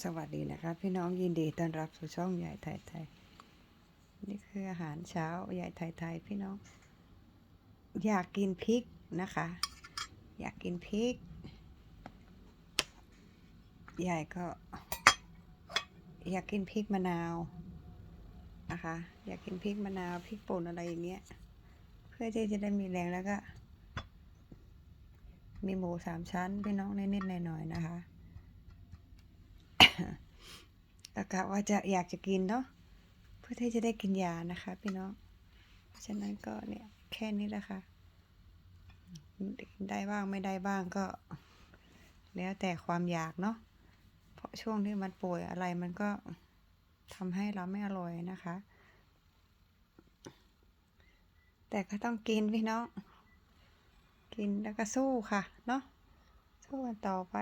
สวัสดีนะคะพี่น้องยินดีต้อนรับสู่ช่องใหญ่ไทยไทย นี่คืออาหารเช้าใหญ่ไทยไทยพี่น้อง อยากกินพริกนะคะ อยากกินพริกใหญ่ก็ อยากกินพริกมะนาวนะคะ อยากกินพริกมะนาวพริกป่นอะไรอย่างเงี้ย เพื่อที่จะได้มีแรงแล้วก็ มีหมูสามชั้นพี่น้องนิดๆหน่อยๆนะคะ แล้วก็ว่าจะอยากจะกินเนาะเพื่อที่จะได้กินยานะคะ พี่น้องเพราะฉะนั้นก็เนี่ยแค่นี้แหละค่ะได้บ้างไม่ได้บ้างก็ แล้วแต่ความอยากเนาะเพราะช่วงที่มันป่วยอะไรมันก็ทำให้เราไม่อร่อยนะคะ แต่ก็ต้องกินพี่น้อง กินแล้วก็สู้ค่ะ เนาะสู้กันต่อไป